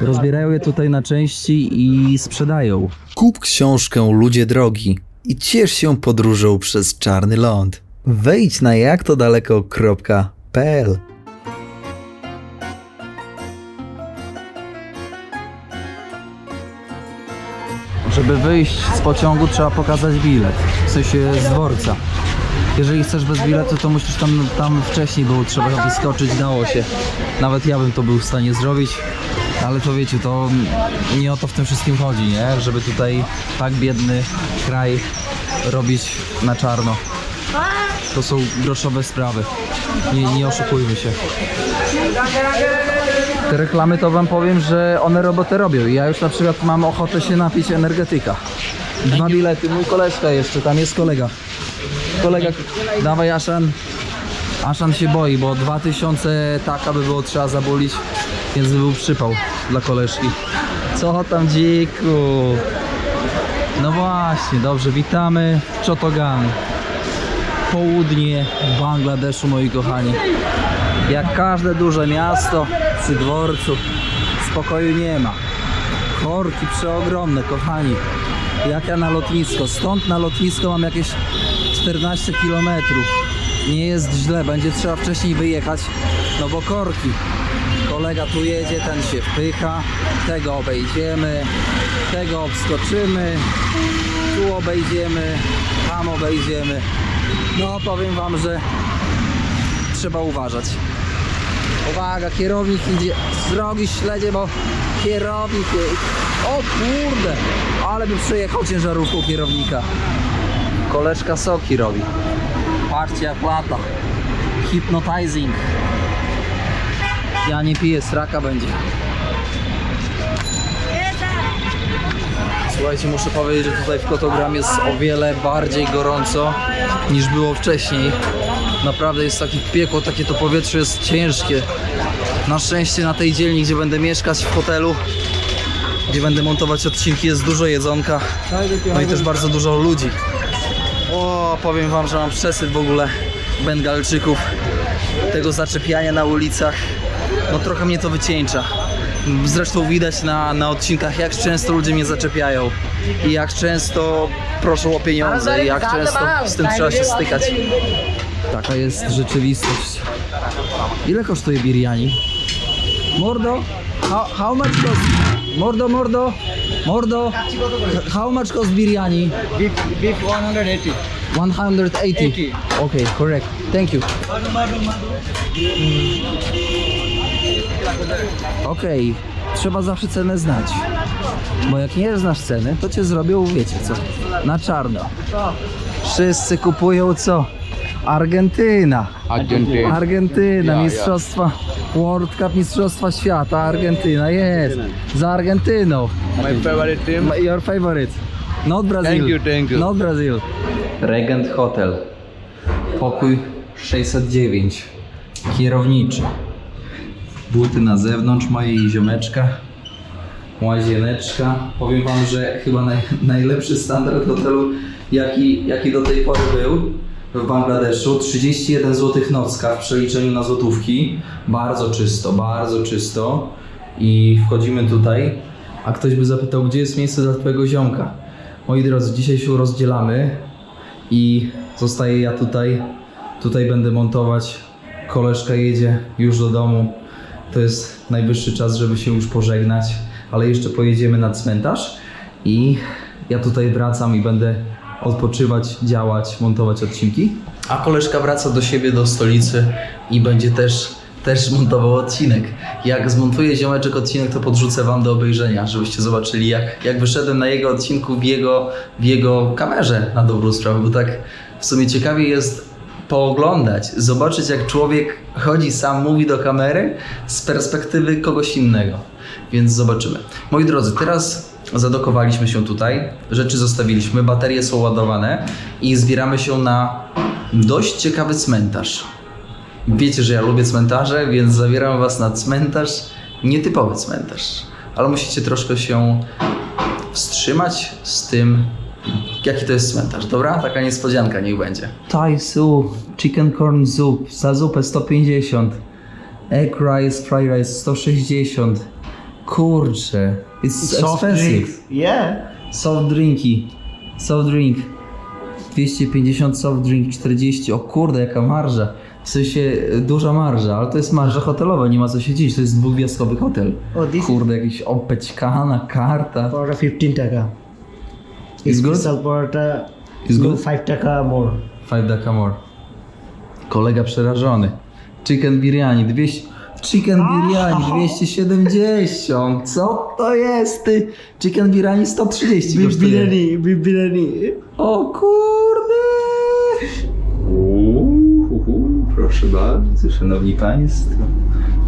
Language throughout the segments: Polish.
Rozbierają je tutaj na części i sprzedają. Kup książkę Ludzie Drogi i ciesz się podróżą przez Czarny Ląd. Wejdź na jaktodaleko.pl Żeby wyjść z pociągu trzeba pokazać bilet, w sensie z dworca. Jeżeli chcesz bez biletu, to musisz tam, tam wcześniej było trzeba wyskoczyć, dało się. Nawet ja bym to był w stanie zrobić, ale to wiecie, to nie o to w tym wszystkim chodzi, nie? Żeby tutaj tak biedny kraj robić na czarno. To są groszowe sprawy. Nie, nie oszukujmy się. Te reklamy to wam powiem, że one robotę robią. Ja już na przykład mam ochotę się napić energetyka. Dwa bilety, mój koleżka jeszcze, tam jest kolega. Kolega, dawaj Aszan. Aszan się boi, bo 2000 taka by było trzeba zabulić, więc by był przypał dla koleżki. Co tam dziku? No właśnie, dobrze, witamy w Chotogan. Południe Bangladeszu, moi kochani. Jak każde duże miasto przy dworcu spokoju nie ma. Korki przeogromne, kochani. Jak ja na lotnisko. Stąd na lotnisko mam jakieś 14 km. Nie jest źle, będzie trzeba wcześniej wyjechać, no bo korki. Kolega tu jedzie, ten się wpycha, tego obejdziemy, tego obskoczymy, tu obejdziemy, tam obejdziemy. No powiem wam, że trzeba uważać. Uwaga, kierownik idzie z drogi śledzie, bo kierownik... O kurde! Ale by przejechał ciężarówką kierownika. Koleżka soki robi. Patrzcie jak lata. Hypnotizing. Ja nie piję, straka będzie. Słuchajcie, muszę powiedzieć, że tutaj w Kotogram jest o wiele bardziej gorąco niż było wcześniej. Naprawdę jest takie piekło, takie to powietrze jest ciężkie. Na szczęście na tej dzielni, gdzie będę mieszkać w hotelu, gdzie będę montować odcinki, jest dużo jedzonka. No i też bardzo dużo ludzi. O, powiem wam, że mam przesyt w ogóle Bengalczyków, tego zaczepiania na ulicach. No trochę mnie to wycieńcza. Zresztą widać na, na odcinkach, jak często ludzie mnie zaczepiają i jak często proszą o pieniądze i jak często z tym trzeba się stykać. Taka jest rzeczywistość. Ile kosztuje biryani? Mordo? How, how much cost? Mordo, mordo? Mordo? How much cost biryani? Beef, beef 180. 180. Okay, correct. Thank you. Okej, trzeba zawsze cenę znać. Bo jak nie znasz ceny, to cię zrobią, wiecie co, na czarno. Wszyscy kupują co? Argentyna. Argentyna, ja. mistrzostwa World Cup, mistrzostwa świata, Argentyna, jest. Za Argentyną. My favorite team. Your favorite. Not Brazil. Thank you, thank you. Not Brazil. Regent Hotel. Pokój 609. Kierowniczy. Buty na zewnątrz mojej ziomeczka. Łazieneczka. Powiem wam, że chyba naj, najlepszy standard hotelu, jaki, jaki do tej pory był w Bangladeszu. 31 zł nocka w przeliczeniu na złotówki. Bardzo czysto, bardzo czysto. I wchodzimy tutaj, a ktoś by zapytał, gdzie jest miejsce dla twojego ziomka. Moi drodzy, dzisiaj się rozdzielamy i zostaję ja tutaj. Tutaj będę montować. Koleżka jedzie już do domu. To jest najwyższy czas, żeby się już pożegnać, ale jeszcze pojedziemy na cmentarz i ja tutaj wracam i będę odpoczywać, działać, montować odcinki. A koleżka wraca do siebie, do stolicy i będzie też, też montował odcinek. Jak zmontuję ziomeczek odcinek, to podrzucę wam do obejrzenia, żebyście zobaczyli jak, jak wyszedłem na jego odcinku w jego, w jego kamerze na dobrą sprawę, bo tak w sumie ciekawie jest pooglądać, zobaczyć jak człowiek chodzi sam, mówi do kamery z perspektywy kogoś innego. Więc zobaczymy. Moi drodzy, teraz zadokowaliśmy się tutaj, rzeczy zostawiliśmy, baterie są ładowane i zbieramy się na dość ciekawy cmentarz. Wiecie, że ja lubię cmentarze, więc zabieram was na cmentarz, nietypowy cmentarz, ale musicie troszkę się wstrzymać z tym, jaki to jest cmentarz, dobra? Taka niespodzianka niech będzie. Thai soup, chicken corn soup, za zupę 150, egg rice, fried rice 160, Kurczę. It's Soft expensive. drinks. Yeah. Soft drinki. Soft drink. 250 soft drink, 40. O kurde, jaka marża. W sensie e, duża marża, ale to jest marża hotelowa, nie ma co się dziś. To jest dwugwiazdkowy hotel. Oh, this Kurde, jakiś opeczkana karta. paratha 15 taka. It's good? Special paratha It's good? 5 taka more. Five Daka more. Kolega przerażony. Chicken biryani 200. Chicken biryani 270. Co to jest ty? Chicken biryani 130 Beef kosztuje. biryani, beef biryani. O kurde! Uuu, proszę bardzo, szanowni państwo.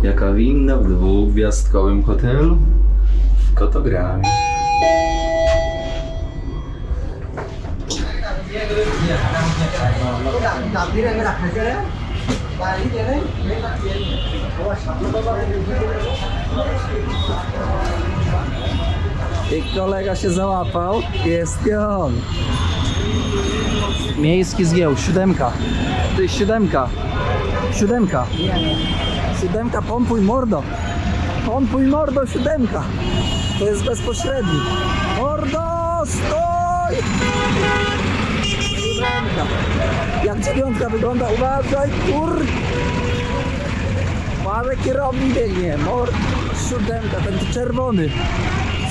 Jaka winna w dwugwiazdkowym hotelu w Kotogramie. I kolega się załapał. Jest on. Miejski zgieł, siódemka. Jest siódemka. Siódemka. Siódemka, pompuj mordo. Pompuj mordo, siódemka. To jest bezpośredni. Mordo, stoj! Siódemka. Jak dziewiątka wygląda? Uważaj, kur... Parę kierownik biegnie. Mor... Siódemka, ten czerwony.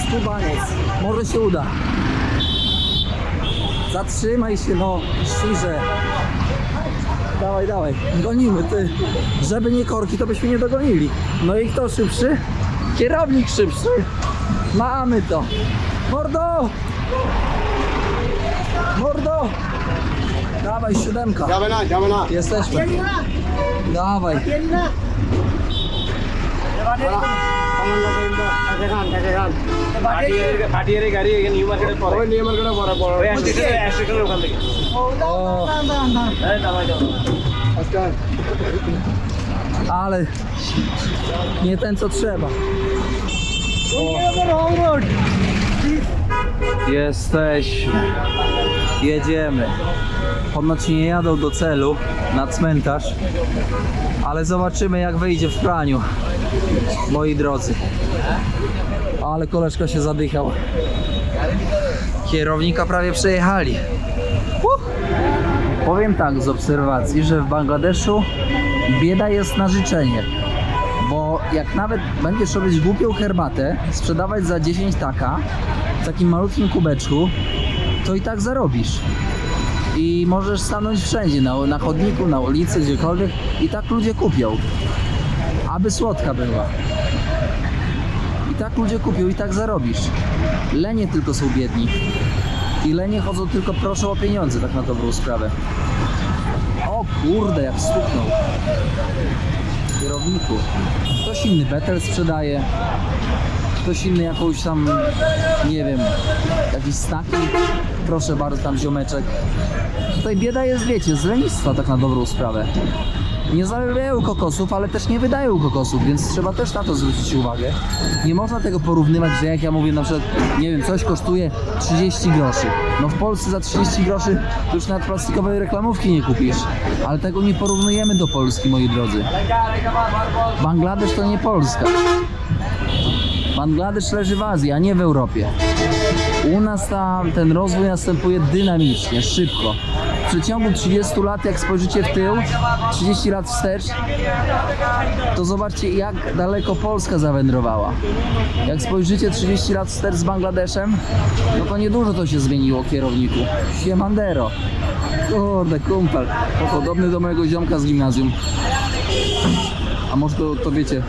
Skubaniec. Może się uda. Zatrzymaj się, no, świrze. Dawaj, dawaj, gonimy, ty. Żeby nie korki, to byśmy nie dogonili. No i kto szybszy? Kierownik szybszy. Mamy to. Mordo! Mordo! Dawaj, siódemka. Dawaj na, dawaj na. Jesteśmy. Dawaj. Ale nie ten co trzeba. Jesteśmy. Jedziemy. Ponoć nie jadą do celu na cmentarz, ale zobaczymy jak wyjdzie w praniu, moi drodzy. Ale koleżka się zadychał. Kierownika prawie przejechali. Uh. Powiem tak z obserwacji, że w Bangladeszu bieda jest na życzenie. Bo jak nawet będziesz robić głupią herbatę, sprzedawać za 10 taka, w takim malutkim kubeczku, to i tak zarobisz. I możesz stanąć wszędzie, na, na chodniku, na ulicy, gdziekolwiek i tak ludzie kupią. Aby słodka była. I tak ludzie kupią i tak zarobisz. Lenie tylko są biedni. I lenie chodzą tylko proszą o pieniądze, tak na dobrą sprawę. O kurde, jak stuknął. Kierowniku. Ktoś inny betel sprzedaje. Ktoś inny jakąś tam, nie wiem, jakiś snaki. Proszę bardzo, tam ziomeczek. Tutaj bieda jest, wiecie, z lenistwa tak na dobrą sprawę. Nie zarabiają kokosów, ale też nie wydają kokosów, więc trzeba też na to zwrócić uwagę. Nie można tego porównywać, że jak ja mówię na przykład, nie wiem, coś kosztuje 30 groszy. No w Polsce za 30 groszy już nawet plastikowej reklamówki nie kupisz. Ale tego nie porównujemy do Polski, moi drodzy. Bangladesz to nie Polska. Bangladesz leży w Azji, a nie w Europie. U nas tam ten rozwój następuje dynamicznie, szybko. W przeciągu 30 lat, jak spojrzycie w tył, 30 lat wstecz, to zobaczcie jak daleko Polska zawędrowała. Jak spojrzycie 30 lat wstecz z Bangladeszem, no to niedużo to się zmieniło kierowniku. Siemandero. Kurde, kumpel. Podobny do mojego ziomka z gimnazjum. A może to, to wiecie,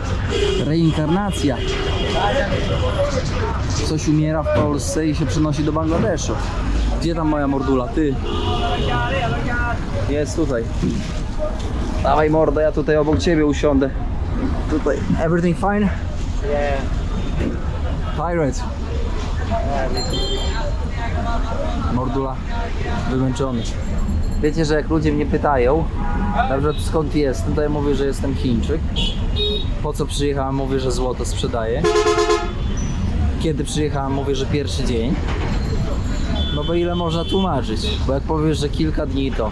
reinkarnacja. Coś umiera w Polsce i się przenosi do Bangladeszu. Gdzie tam moja mordula? Ty. Jest tutaj. Dawaj mordo, ja tutaj obok ciebie usiądę. Tutaj. Everything fine? Yeah. Pirate. Mordula. Wymęczony. Wiecie, że jak ludzie mnie pytają, na przykład skąd jestem, to ja mówię, że jestem Chińczyk. Po co przyjechałem, mówię, że złoto sprzedaję. Kiedy przyjechałem, mówię, że pierwszy dzień. No bo ile można tłumaczyć? Bo jak powiesz, że kilka dni, to,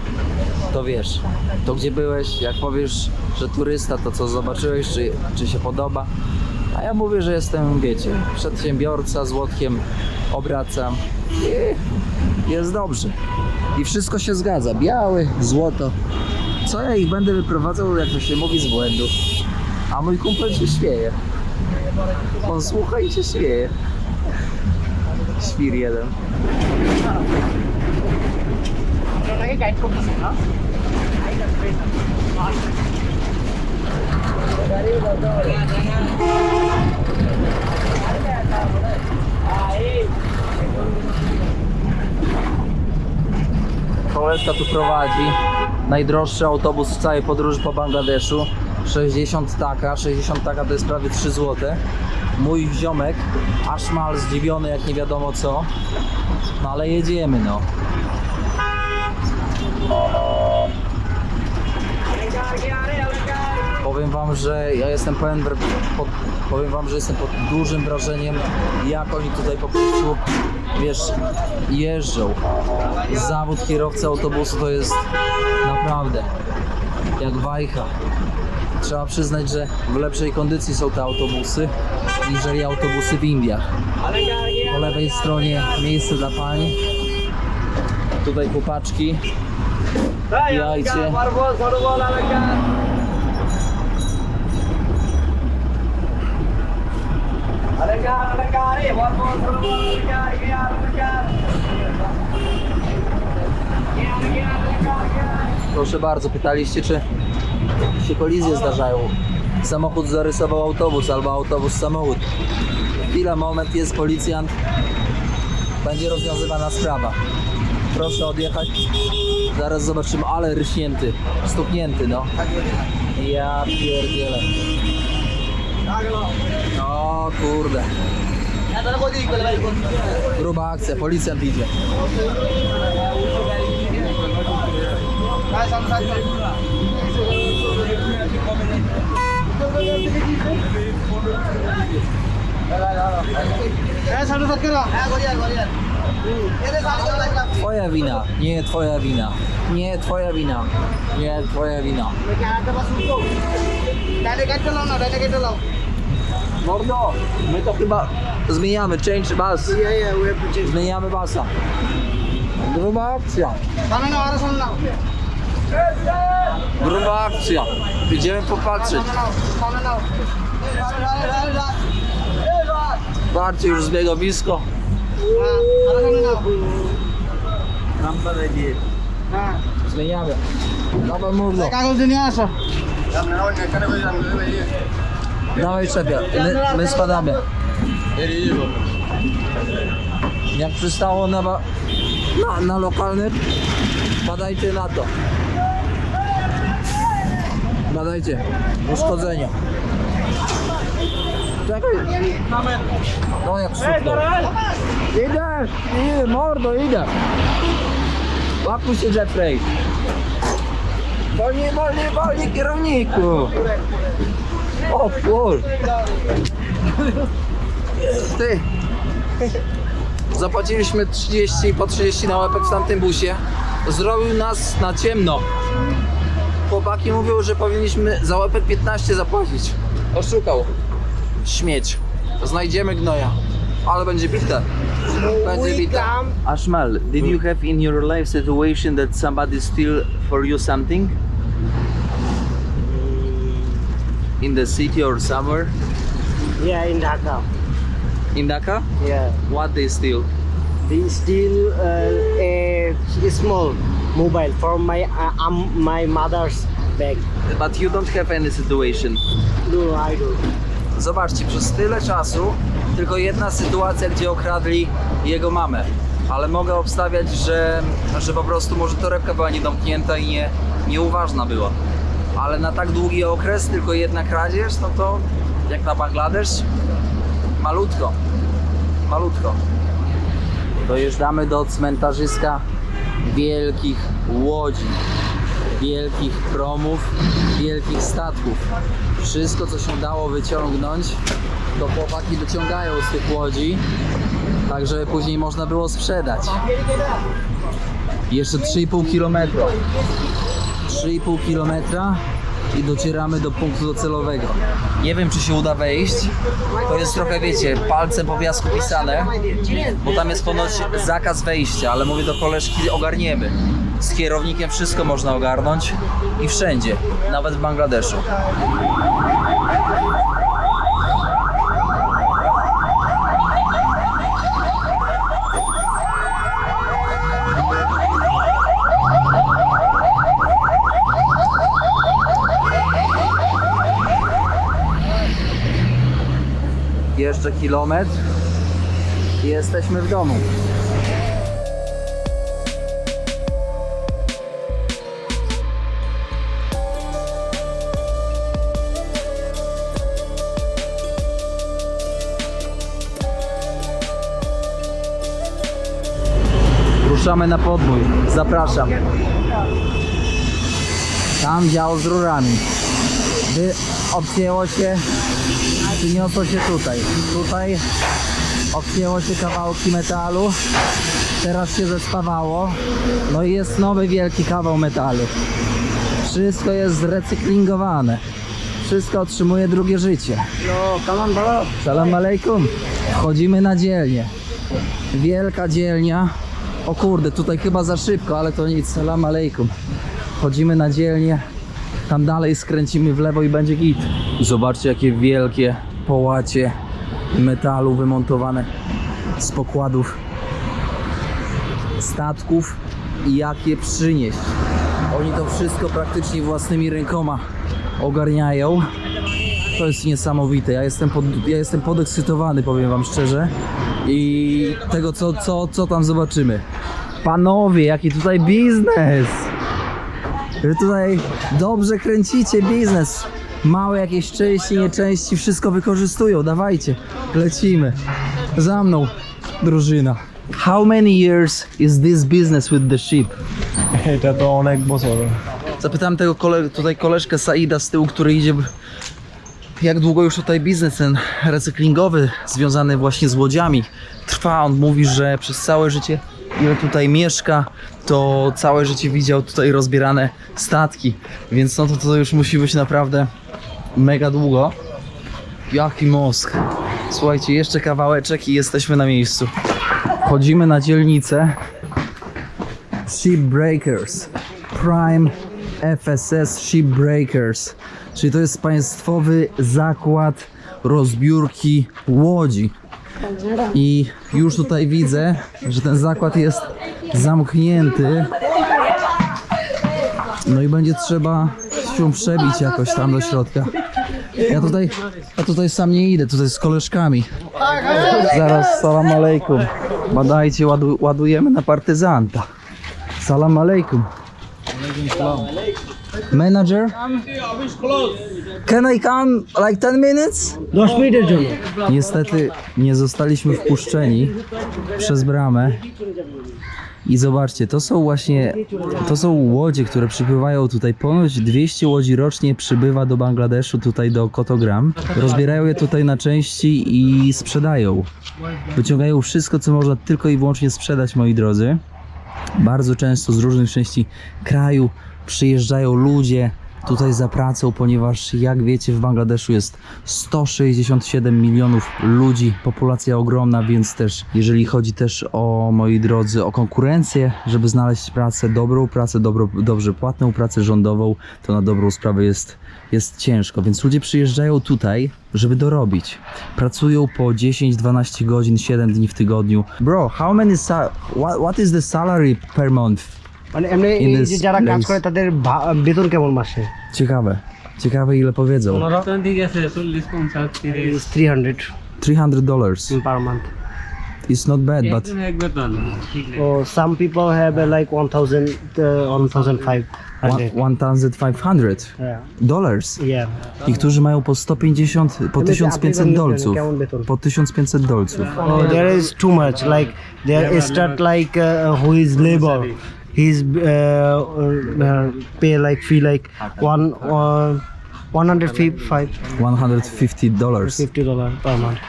to wiesz, to gdzie byłeś, jak powiesz, że turysta, to co zobaczyłeś, czy, czy się podoba. A ja mówię, że jestem, wiecie, przedsiębiorca, złotkiem obracam. I jest dobrze. I wszystko się zgadza. Biały, złoto. Co ja ich będę wyprowadzał, jak to się mówi, z błędu. A mój kumpel się śmieje. On słucha i się śmieje. Świr jeden. Koleżka tu prowadzi najdroższy autobus w całej podróży po Bangladeszu. 60 taka, 60 taka to jest prawie 3 zł. Mój ziomek, aż mal zdziwiony jak nie wiadomo co. No ale jedziemy no. Powiem wam, że ja jestem pełen, pod, powiem wam, że jestem pod dużym wrażeniem jak oni tutaj po prostu, wiesz, jeżdżą. Zawód kierowcy autobusu to jest naprawdę jak wajcha. Trzeba przyznać, że w lepszej kondycji są te autobusy niżeli autobusy w Indiach. Po lewej stronie miejsce dla pań. Tutaj chłopaczki. Jajcie. Proszę bardzo, pytaliście, czy się kolizje zdarzają. Samochód zarysował autobus albo autobus samochód. Chwila, moment, jest policjant. Będzie rozwiązywana sprawa. Proszę odjechać. Zaraz zobaczymy, ale ryśnięty, stuknięty, no. Ja pierdzielę. O kurde. Gruba akcja, policjant idzie. Twoja wina, nie twoja wina. Nie twoja wina. Nie twoja wina. Mordo, my to chyba zmieniamy, change bus. Zmieniamy basa. Gruba akcja. Gruba akcja. Idziemy popatrzeć. Bardziej już zbiegowisko. Zmieniamy. Dawaj mordo. Dawaj czepia. My, my spadamy. Jak przystało na, na, na lokalny, badajcie na to. Badajcie. Uszkodzenia. Czekaj. No jak szybko. Idę, idę, mordo, idę. Łapuj się Jeffrey. Wolniej, wolniej, wolniej kierowniku. O kur... Ty. Zapłaciliśmy 30 po 30 na łepek w tamtym busie. Zrobił nas na ciemno. Chłopaki mówią, że powinniśmy za łepek 15 zapłacić. Oszukał. Śmieć. Znajdziemy gnoja. Ale będzie bite. Będzie bite. Ashmal, did you have in your life situation that somebody steal for you something? In the city or somewhere? Yeah, in Dhaka. In Dhaka? Yeah. What they steal? They steal uh, a small mobile from my uh, um, my mother's bag. But you don't have any situation. No, I don't. Zobaczcie, przez tyle czasu tylko jedna sytuacja, gdzie okradli jego mamę. Ale mogę obstawiać, że, że po prostu może torebka była niedomknięta i nie, nieuważna była. Ale na tak długi okres tylko jedna kradzież, no to jak na Bangladesz, malutko. Malutko. Dojeżdżamy do cmentarzyska wielkich łodzi, wielkich promów, wielkich statków. Wszystko, co się dało wyciągnąć, to chłopaki wyciągają z tych łodzi, tak żeby później można było sprzedać. Jeszcze 3,5 km. 3,5 km i docieramy do punktu docelowego. Nie wiem, czy się uda wejść. To jest trochę, wiecie, palcem po piasku pisane, bo tam jest ponoć zakaz wejścia, ale mówię do koleżki, ogarniemy. Z kierownikiem wszystko można ogarnąć i wszędzie, nawet w Bangladeszu. Jeszcze kilometr i jesteśmy w domu. Ruszamy na podbój. Zapraszam. Tam dział z rurami. Wy obcięło się przyniosło się tutaj. Tutaj obcięło się kawałki metalu. Teraz się zespawało. No i jest nowy wielki kawał metalu. Wszystko jest zrecyklingowane. Wszystko otrzymuje drugie życie. No. Salam alejkum. Wchodzimy na dzielnię. Wielka dzielnia. O kurde, tutaj chyba za szybko, ale to nic. Salam alejkum. Wchodzimy na dzielnię. Tam dalej skręcimy w lewo i będzie git. Zobaczcie jakie wielkie połacie metalu wymontowane z pokładów statków i jak je przynieść. Oni to wszystko praktycznie własnymi rękoma ogarniają. To jest niesamowite. Ja jestem, pod, ja jestem podekscytowany, powiem wam szczerze. I tego, co, co, co tam zobaczymy. Panowie, jaki tutaj biznes! Wy tutaj dobrze kręcicie biznes. Małe jakieś części, nieczęści, wszystko wykorzystują. Dawajcie, lecimy. Za mną, drużyna. How many years is this business with the ship? এটা তো অনেক বছর Zapytałem tego kole, tutaj koleżkę Saida z tyłu, który idzie. Jak długo już tutaj biznes ten recyklingowy związany właśnie z łodziami trwa? On mówi, że przez całe życie, ile tutaj mieszka, to całe życie widział tutaj rozbierane statki. Więc no to, to już musi być naprawdę mega długo. Jaki mózg. Słuchajcie, jeszcze kawałeczek i jesteśmy na miejscu. Chodzimy na dzielnicę. Shipbreakers. Prime FSS Shipbreakers. Czyli to jest państwowy zakład rozbiórki łodzi. I już tutaj widzę, że ten zakład jest zamknięty. No i będzie trzeba się przebić jakoś tam do środka. Ja tutaj, ja tutaj sam nie idę, tutaj z koleżkami. Zaraz, salam alejkum. Badajcie, ładu, ładujemy na partyzanta. Salam alejkum. Manager? Can I come like 10 minutes? minut Niestety nie zostaliśmy wpuszczeni przez bramę. I zobaczcie, to są właśnie, to są łodzie, które przypływają tutaj. Ponoć 200 łodzi rocznie przybywa do Bangladeszu, tutaj do Kotogram. Rozbierają je tutaj na części i sprzedają. Wyciągają wszystko, co można tylko i wyłącznie sprzedać, moi drodzy. Bardzo często z różnych części kraju, przyjeżdżają ludzie tutaj za pracą, ponieważ jak wiecie w Bangladeszu jest 167 milionów ludzi, populacja ogromna, więc też jeżeli chodzi też o moi drodzy o konkurencję, żeby znaleźć pracę, dobrą pracę, dobro, dobrze płatną pracę rządową, to na dobrą sprawę jest, jest ciężko, więc ludzie przyjeżdżają tutaj, żeby dorobić. Pracują po 10-12 godzin, 7 dni w tygodniu. Bro, how many what, what is the salary per month? মানে এমনি In এই this যে যারা কাজ place. করে তাদের ভা- বেতন কেমন মাসে Ciekawe. Ciekawe ile powiedzą. ঠিক আছে চল্লিশ পঞ্চাশ তিরিশ three hundred 300 dollars. Per month It's not bad, but একজন এক বেতন ঠিক নেই ও some people have like one thousand one thousand five hundred one- 1500 dollars. Yeah Niektórzy mają po 150, po 1500 dolców. কেমন বেতন Po 1500 dolców. Oh, there is too much. Like there start like uh, who is labor. He's uh, uh, pay like fee like one uh, one hundred five 150 dollars. fifty dollar per month.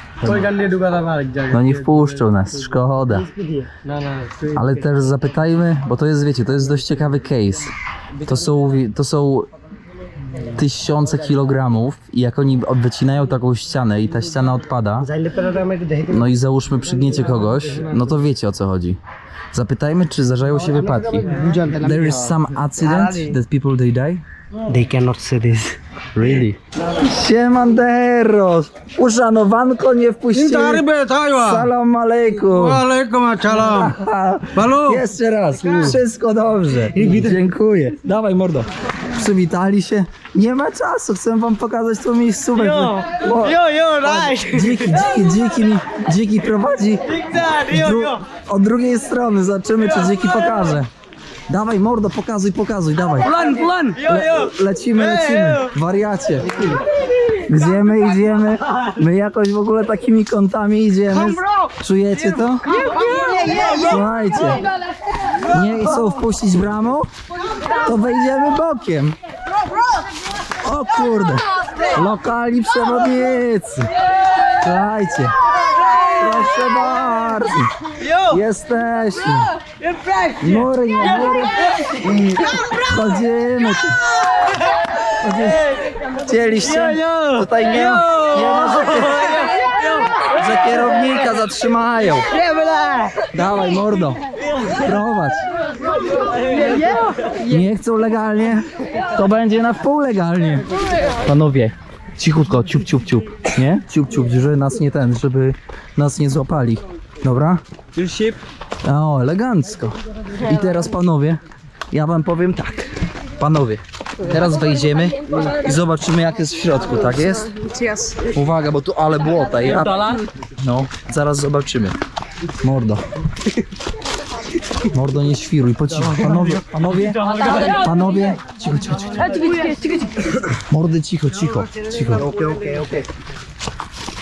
No nie wpuszczą nas, szkoda. Ale też zapytajmy, bo to jest, wiecie, to jest dość ciekawy case. To są, to są tysiące kilogramów i jak oni wycinają taką ścianę i ta ściana odpada, no i załóżmy przygniecie kogoś, no to wiecie o co chodzi. Zapytajmy, czy zdarzają się wypadki. There is some accident that people they die? They cannot say this. Really? Siemanderos! Uszanowanko nie wpuścili. Inta rybę tajwa! Salam alejkum! Alejkum assalam! Balu! Jeszcze raz, wszystko dobrze. Dziękuję. Dawaj mordo. Przywitali się. Nie ma czasu, chcę wam pokazać tą miejscówkę. Jo, bo, jo, jo, daj! Dziki, dziki, dziki, mi, dziki prowadzi. Dru, od drugiej strony, zobaczymy czy dziki pokaże. Dawaj, mordo, pokazuj, pokazuj, dawaj. Plan, plan! Le, lecimy, lecimy. Wariacie. Gdzie my idziemy? My jakoś w ogóle takimi kątami idziemy. Czujecie to? Słuchajcie. Nie chcą wpuścić bramą? To wejdziemy bokiem. O kurde. Lokalni przewodnicy. Słuchajcie. Proszę bardzo. Jesteśmy. Mury, mury. Chodzimy. Chcieliście? Tutaj nie ma, nie ma że, że kierownika zatrzymają. Dawaj mordo. Prowadź. Nie chcą legalnie, to będzie na wpół legalnie. Panowie, cichutko, ciup, ciup, ciup. Nie? Ciup, ciup, żeby nas nie ten, żeby nas nie złapali. Dobra? O, elegancko. I teraz panowie, ja wam powiem tak. Panowie, teraz wejdziemy i zobaczymy jak jest w środku, tak jest? Uwaga, bo tu ale błota. Ja... No, zaraz zobaczymy. Mordo. Mordo, nie świruj, po cichu. Panowie, panowie, panowie. Cicho, cicho, cicho. Mordy, cicho, cicho, cicho.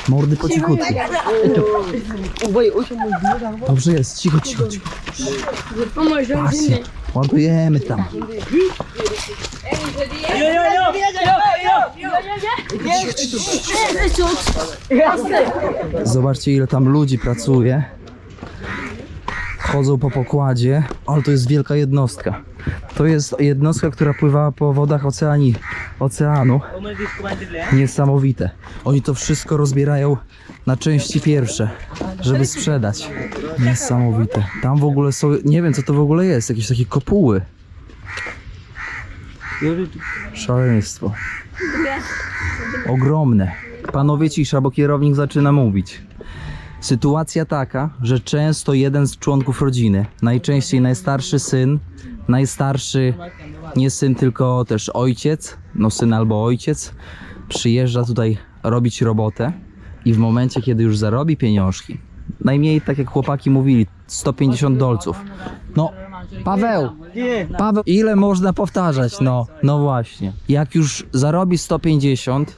Mordy po cichutku. Dobrze jest, cicho, cicho, cicho. Patrzcie, ładujemy tam. Zobaczcie ile tam ludzi pracuje. Chodzą po pokładzie, ale to jest wielka jednostka. To jest jednostka, która pływała po wodach oceanii, oceanu. Niesamowite. Oni to wszystko rozbierają na części pierwsze, żeby sprzedać. Niesamowite. Tam w ogóle są, nie wiem co to w ogóle jest, jakieś takie kopuły. Szaleństwo. Ogromne. Panowie cisza, bo kierownik zaczyna mówić. Sytuacja taka, że często jeden z członków rodziny, najczęściej najstarszy syn, najstarszy nie syn, tylko też ojciec, no syn albo ojciec, przyjeżdża tutaj robić robotę i w momencie, kiedy już zarobi pieniążki, najmniej tak jak chłopaki mówili, 150 dolców. No, Paweł, Paweł, ile można powtarzać? No, no właśnie. Jak już zarobi 150,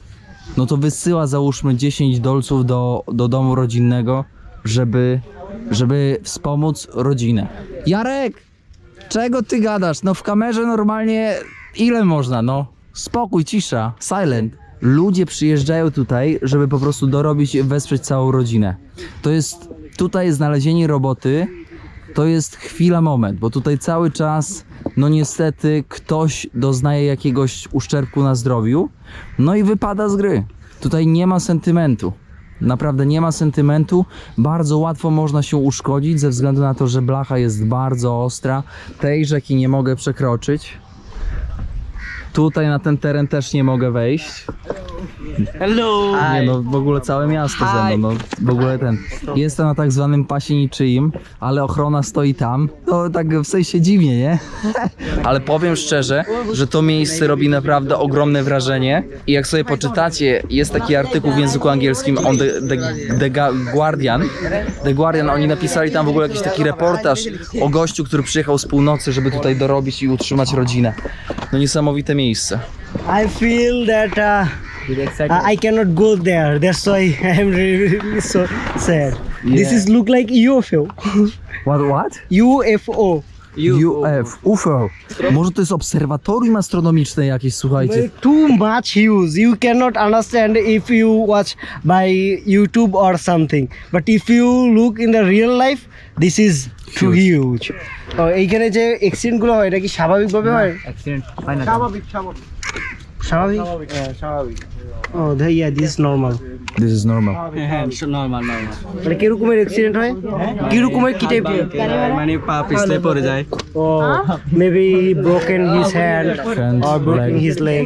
no to wysyła załóżmy 10 dolców do, do domu rodzinnego, żeby, żeby wspomóc rodzinę. Jarek, czego ty gadasz? No w kamerze normalnie ile można? No spokój, cisza, silent. Ludzie przyjeżdżają tutaj, żeby po prostu dorobić, wesprzeć całą rodzinę. To jest tutaj znalezienie roboty, to jest chwila, moment, bo tutaj cały czas, no niestety, ktoś doznaje jakiegoś uszczerbku na zdrowiu, no i wypada z gry. Tutaj nie ma sentymentu. Naprawdę nie ma sentymentu. Bardzo łatwo można się uszkodzić ze względu na to, że blacha jest bardzo ostra. Tej rzeki nie mogę przekroczyć. Tutaj na ten teren też nie mogę wejść. Hello! Nie no, w ogóle całe miasto ze mną, no w ogóle ten. Jestem na tak zwanym pasie niczyim, ale ochrona stoi tam. To tak w sensie dziwnie, nie? ale powiem szczerze, że to miejsce robi naprawdę ogromne wrażenie i jak sobie poczytacie, jest taki artykuł w języku angielskim on the, the, the Guardian. The Guardian, oni napisali tam w ogóle jakiś taki reportaż o gościu, który przyjechał z północy, żeby tutaj dorobić i utrzymać rodzinę. No niesamowite miejsce. I feel that uh, I- I cannot go there. That's why I am really so sad. This Yeah. is look like UFO. What, what? UFO. UF, UFO. Może to jest obserwatorium astronomiczne jakieś, słuchajcie. But Too much huge. You cannot understand if you watch by YouTube or something. But if you look in the real life, this is too huge. Oh, এইখানে যে অ্যাক্সিডেন্ট গুলো হয় এটা কি স্বাভাবিকভাবে হয় অ্যাক্সিডেন্ট হয় না স্বাভাবিক স্বাভাবিক স্বাভাবিক? স্বাভাবিক ও ভাইয়া this normal this is normal হ্যাঁ, হ্যাঁ নরমাল নরমাল মানে কি রকমের অ্যাক্সিডেন্ট হয়? কি রকমের কি টাইপ মানে পা পিছলে পড়ে যায়। ও maybe broken his hand or broken his leg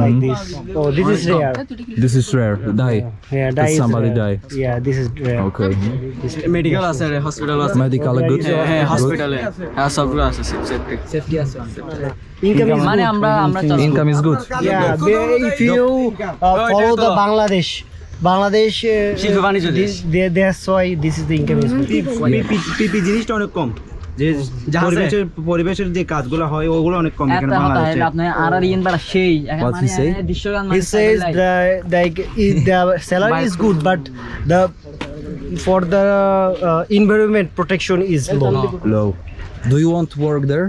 like this O this is rare this is rare die হ্যাঁ die somebody die. Yeah this is rare. Okay. Medical আছে হসপিটাল আছে। মেডিকেল গুড হ্যাঁ হসপিটালে হ্যাঁ সবগুলো আছে সেফটি সেফটি আছে। income মানে আমরা আমরা income is বাংলাদেশ শিল্প বাণিজ্য that's this is the income is পিপি জিনিসটা অনেক কম। যে পরিবেশের পরিবেশের যে কাজগুলো হয় ওগুলো অনেক কম এখানে বাংলাদেশে। আপনি আর আর ইন বাড়া সেই। মানে দৃশ্যমান মানে says like the salary is good but the for the environment protection is low low do you want to work there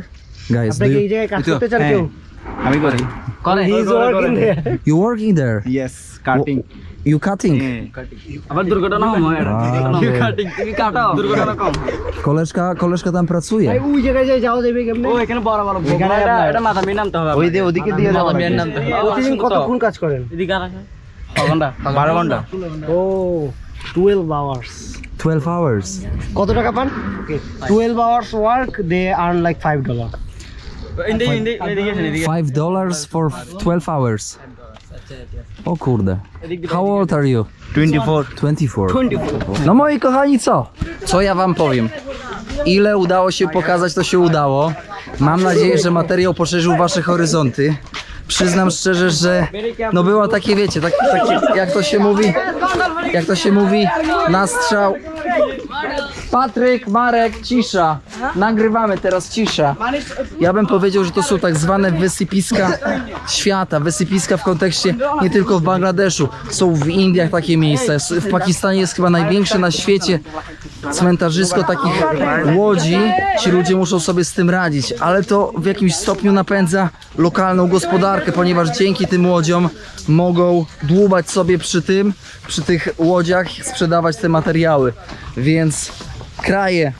Guys, do এই you, জায়গায় কাজ করতে চান হ্যাঁ। কেউ আমি করি। করে you working there? Yes cutting You cutting? আবার দুর্ঘটনা হয় তুমি কাটাও দুর্ঘটনা কম Koleżka, koleżka tam pracuje. ভাই ওই জায়গায় যাই যাওয়া যাবে কেমনে ও এখানে বড় বড় বোকা এটা এটা মাথা মিয়ে নামতে হবে ওই দিয়ে ওদিকে দিয়ে মাথা নামতে হবে। প্রতিদিন কতক্ষণ কাজ করেন? এদিকে আর আছে ঘণ্টা বারো ঘণ্টা ও 12 hours. 12 hours. কত টাকা পান 12 hours work they earn like 5 dollar. Five dollars for 12 hours. O kurde. How old are you? 24. 24. No moi kochani, co? Co ja wam powiem? Ile udało się pokazać, to się udało. Mam nadzieję, że materiał poszerzył wasze horyzonty. Przyznam szczerze, że no było takie, wiecie, takie, takie jak to się mówi, jak to się mówi, na strzał Patryk, Marek, cisza. Nagrywamy teraz cisza. Ja bym powiedział, że to są tak zwane wysypiska świata. Wysypiska w kontekście nie tylko w Bangladeszu. Są w Indiach takie miejsca. W Pakistanie jest chyba największe na świecie cmentarzysko takich łodzi. Ci ludzie muszą sobie z tym radzić, ale to w jakimś stopniu napędza lokalną gospodarkę, ponieważ dzięki tym łodziom mogą dłubać sobie przy tym, przy tych łodziach, sprzedawać te materiały. Więc kraje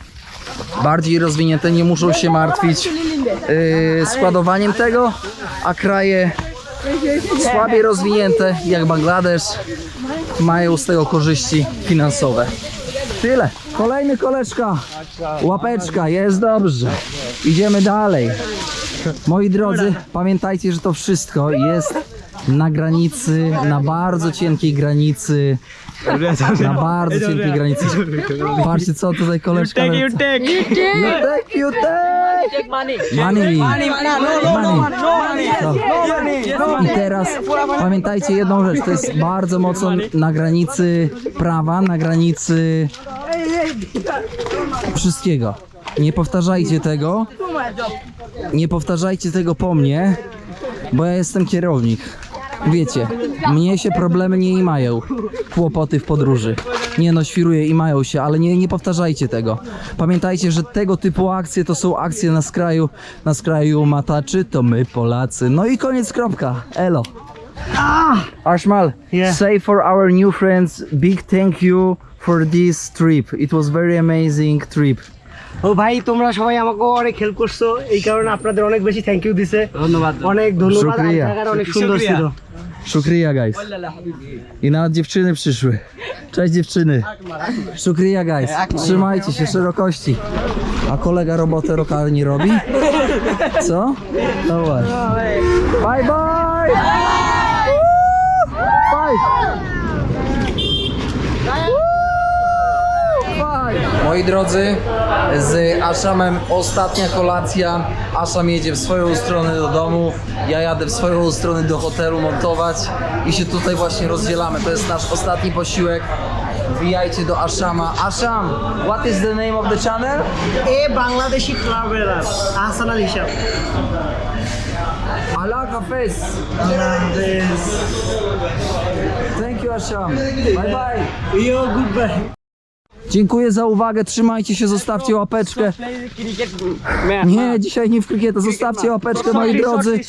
bardziej rozwinięte nie muszą się martwić yy, składowaniem tego, a kraje słabiej rozwinięte, jak Bangladesz, mają z tego korzyści finansowe. Tyle. Kolejny koleżka. Łapeczka, jest dobrze. Idziemy dalej. Moi drodzy, pamiętajcie, że to wszystko jest na granicy, na bardzo cienkiej granicy. Na bardzo cienkiej granicy. Patrzcie, co tutaj koleżka. You take, you take. You take, Money. Money. No. I teraz pamiętajcie jedną rzecz, to jest bardzo mocno na granicy prawa, na granicy wszystkiego. Nie powtarzajcie tego. Nie powtarzajcie tego po mnie, bo ja jestem kierownik. Wiecie, mnie się problemy nie mają. Kłopoty w podróży. Nie no, świruję i mają się, ale nie, nie powtarzajcie tego. Pamiętajcie, że tego typu akcje to są akcje na skraju, na skraju mataczy, to my Polacy. No i koniec, kropka. Elo. Ashmal, Yeah. say for our new friends, big thank you for this trip. It was very amazing trip. ও ভাই তোমরা সবাই আমাকে অনেক হেল্প করছো এই কারণে আপনাদের অনেক বেশি থ্যাংক ইউ দিছে ধন্যবাদ অনেক ধন্যবাদ আর শুক্রিয়া। জায়গাটা অনেক সুন্দর ছিল Shukriya, guys. I nawet dziewczyny przyszły. Cześć dziewczyny. Shukriya, guys. Trzymajcie się szerokości. A kolega robotę lokalnie robi? Co? No właśnie. Bye, bye! Woo! Bye! Moi drodzy, z Ashamem ostatnia kolacja. Asham jedzie w swoją stronę do domu, ja jadę w swoją stronę do hotelu montować i się tutaj właśnie rozdzielamy. To jest nasz ostatni posiłek. Wbijajcie do Ashama. Asham, what is the name of the channel? E Bangladeshi traveler, Hasan Ali Shah. Allah Hafiz. Thank you, Asham. Bye bye. Yo, goodbye. Dziękuję za uwagę, trzymajcie się, zostawcie łapeczkę. Nie, dzisiaj nie w krykieta, zostawcie łapeczkę moi drodzy.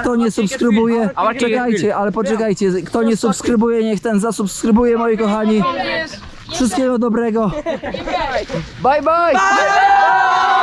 Kto nie subskrybuje, czekajcie, ale poczekajcie, kto nie subskrybuje, niech ten zasubskrybuje moi kochani. Wszystkiego dobrego. Bye. Bye!